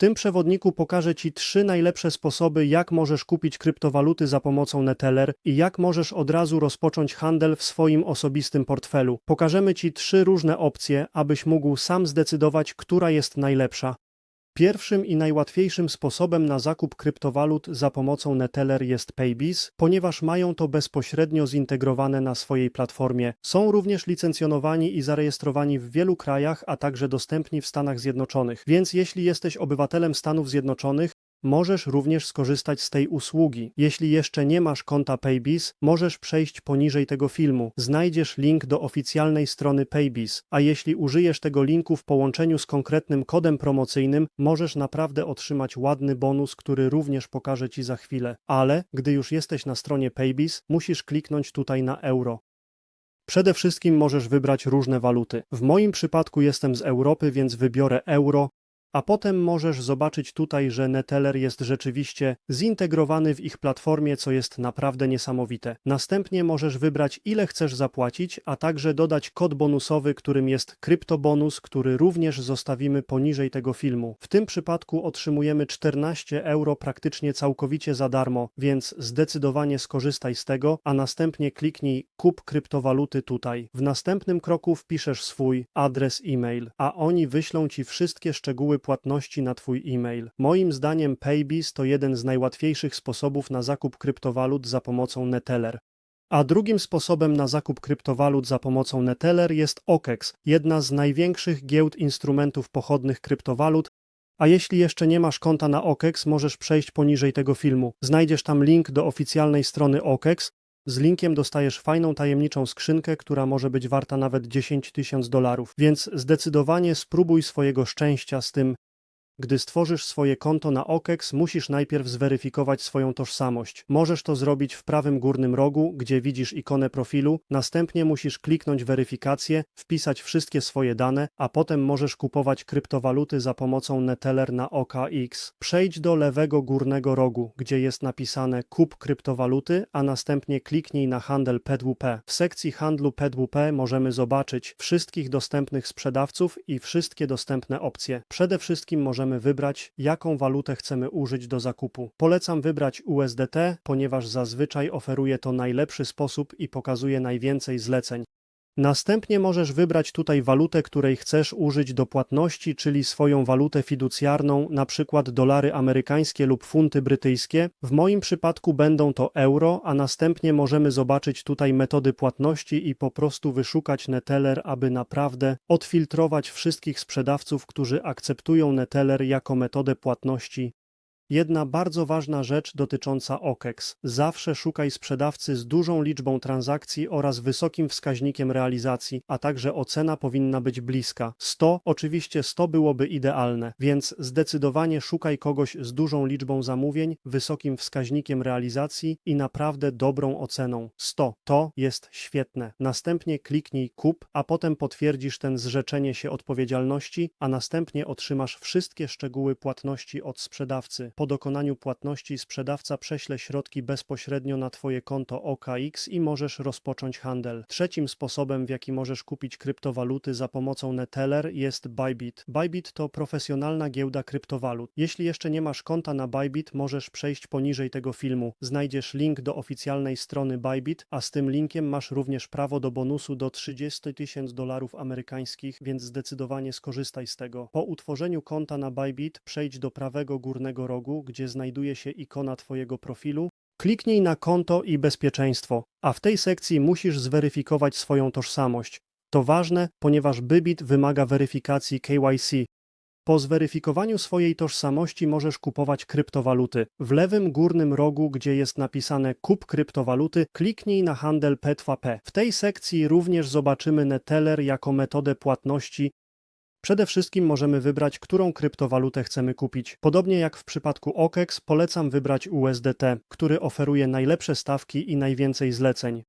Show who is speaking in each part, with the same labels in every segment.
Speaker 1: tym przewodniku pokażę Ci trzy najlepsze sposoby, jak możesz kupić kryptowaluty za pomocą Neteller i jak możesz od razu rozpocząć handel w swoim osobistym portfelu. Pokażemy Ci trzy różne opcje, abyś mógł sam zdecydować, która jest najlepsza. Pierwszym i najłatwiejszym sposobem na zakup kryptowalut za pomocą Neteller jest Paybiz, ponieważ mają to bezpośrednio zintegrowane na swojej platformie. Są również licencjonowani i zarejestrowani w wielu krajach, a także dostępni w Stanach Zjednoczonych. Więc jeśli jesteś obywatelem Stanów Zjednoczonych, Możesz również skorzystać z tej usługi. Jeśli jeszcze nie masz konta Paybiz, możesz przejść poniżej tego filmu. Znajdziesz link do oficjalnej strony Paybiz, a jeśli użyjesz tego linku w połączeniu z konkretnym kodem promocyjnym, możesz naprawdę otrzymać ładny bonus, który również pokażę Ci za chwilę. Ale gdy już jesteś na stronie Paybiz, musisz kliknąć tutaj na euro. Przede wszystkim możesz wybrać różne waluty. W moim przypadku jestem z Europy, więc wybiorę euro, a potem możesz zobaczyć tutaj, że Neteller jest rzeczywiście zintegrowany w ich platformie, co jest naprawdę niesamowite. Następnie możesz wybrać ile chcesz zapłacić, a także dodać kod bonusowy, którym jest kryptobonus, który również zostawimy poniżej tego filmu. W tym przypadku otrzymujemy 14 euro praktycznie całkowicie za darmo, więc zdecydowanie skorzystaj z tego, a następnie kliknij kup kryptowaluty tutaj. W następnym kroku wpiszesz swój adres e-mail, a oni wyślą Ci wszystkie szczegóły płatności na Twój e-mail. Moim zdaniem Paybiz to jeden z najłatwiejszych sposobów na zakup kryptowalut za pomocą Neteller. A drugim sposobem na zakup kryptowalut za pomocą Neteller jest OKEX, jedna z największych giełd instrumentów pochodnych kryptowalut, a jeśli jeszcze nie masz konta na OKEX, możesz przejść poniżej tego filmu. Znajdziesz tam link do oficjalnej strony OKEX. Z linkiem dostajesz fajną tajemniczą skrzynkę, która może być warta nawet 10 tysięcy dolarów. Więc zdecydowanie spróbuj swojego szczęścia z tym. Gdy stworzysz swoje konto na OKEX, musisz najpierw zweryfikować swoją tożsamość. Możesz to zrobić w prawym górnym rogu, gdzie widzisz ikonę profilu, następnie musisz kliknąć weryfikację, wpisać wszystkie swoje dane, a potem możesz kupować kryptowaluty za pomocą Neteller na OKX. Przejdź do lewego górnego rogu, gdzie jest napisane kup kryptowaluty, a następnie kliknij na handel PWP. W sekcji handlu PWP możemy zobaczyć wszystkich dostępnych sprzedawców i wszystkie dostępne opcje. Przede wszystkim możemy wybrać, jaką walutę chcemy użyć do zakupu. Polecam wybrać USDT, ponieważ zazwyczaj oferuje to najlepszy sposób i pokazuje najwięcej zleceń. Następnie możesz wybrać tutaj walutę, której chcesz użyć do płatności, czyli swoją walutę fiducjarną, przykład dolary amerykańskie lub funty brytyjskie. W moim przypadku będą to euro, a następnie możemy zobaczyć tutaj metody płatności i po prostu wyszukać Neteller, aby naprawdę odfiltrować wszystkich sprzedawców, którzy akceptują Neteller jako metodę płatności Jedna bardzo ważna rzecz dotycząca OKEX. Zawsze szukaj sprzedawcy z dużą liczbą transakcji oraz wysokim wskaźnikiem realizacji, a także ocena powinna być bliska. 100, oczywiście 100 byłoby idealne, więc zdecydowanie szukaj kogoś z dużą liczbą zamówień, wysokim wskaźnikiem realizacji i naprawdę dobrą oceną. 100 to jest świetne. Następnie kliknij kup, a potem potwierdzisz ten zrzeczenie się odpowiedzialności, a następnie otrzymasz wszystkie szczegóły płatności od sprzedawcy. Po dokonaniu płatności sprzedawca prześle środki bezpośrednio na Twoje konto OKX i możesz rozpocząć handel. Trzecim sposobem, w jaki możesz kupić kryptowaluty za pomocą Neteller jest Bybit. Bybit to profesjonalna giełda kryptowalut. Jeśli jeszcze nie masz konta na Bybit, możesz przejść poniżej tego filmu. Znajdziesz link do oficjalnej strony Bybit, a z tym linkiem masz również prawo do bonusu do 30 tysięcy dolarów amerykańskich, więc zdecydowanie skorzystaj z tego. Po utworzeniu konta na Bybit przejdź do prawego górnego rogu gdzie znajduje się ikona Twojego profilu, kliknij na konto i bezpieczeństwo, a w tej sekcji musisz zweryfikować swoją tożsamość. To ważne, ponieważ Bybit wymaga weryfikacji KYC. Po zweryfikowaniu swojej tożsamości możesz kupować kryptowaluty. W lewym górnym rogu, gdzie jest napisane kup kryptowaluty, kliknij na handel P2P. W tej sekcji również zobaczymy Neteller jako metodę płatności Przede wszystkim możemy wybrać, którą kryptowalutę chcemy kupić. Podobnie jak w przypadku OKEX, polecam wybrać USDT, który oferuje najlepsze stawki i najwięcej zleceń.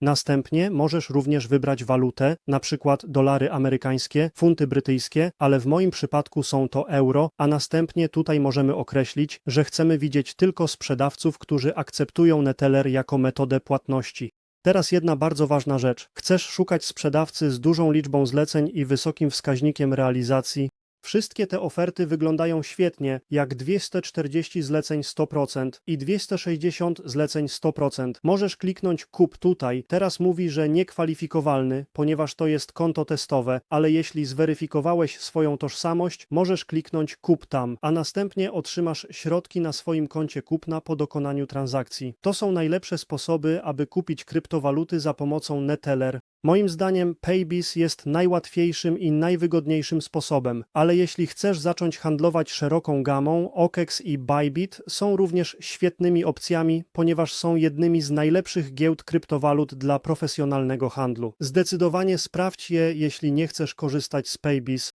Speaker 1: Następnie możesz również wybrać walutę, przykład dolary amerykańskie, funty brytyjskie, ale w moim przypadku są to euro, a następnie tutaj możemy określić, że chcemy widzieć tylko sprzedawców, którzy akceptują Neteller jako metodę płatności. Teraz jedna bardzo ważna rzecz. Chcesz szukać sprzedawcy z dużą liczbą zleceń i wysokim wskaźnikiem realizacji? Wszystkie te oferty wyglądają świetnie, jak 240 zleceń 100% i 260 zleceń 100%. Możesz kliknąć kup tutaj. Teraz mówi, że niekwalifikowalny, ponieważ to jest konto testowe, ale jeśli zweryfikowałeś swoją tożsamość, możesz kliknąć kup tam, a następnie otrzymasz środki na swoim koncie kupna po dokonaniu transakcji. To są najlepsze sposoby, aby kupić kryptowaluty za pomocą Neteller. Moim zdaniem Paybis jest najłatwiejszym i najwygodniejszym sposobem, ale jeśli chcesz zacząć handlować szeroką gamą, OKEX i Bybit są również świetnymi opcjami, ponieważ są jednymi z najlepszych giełd kryptowalut dla profesjonalnego handlu. Zdecydowanie sprawdź je, jeśli nie chcesz korzystać z Paybis,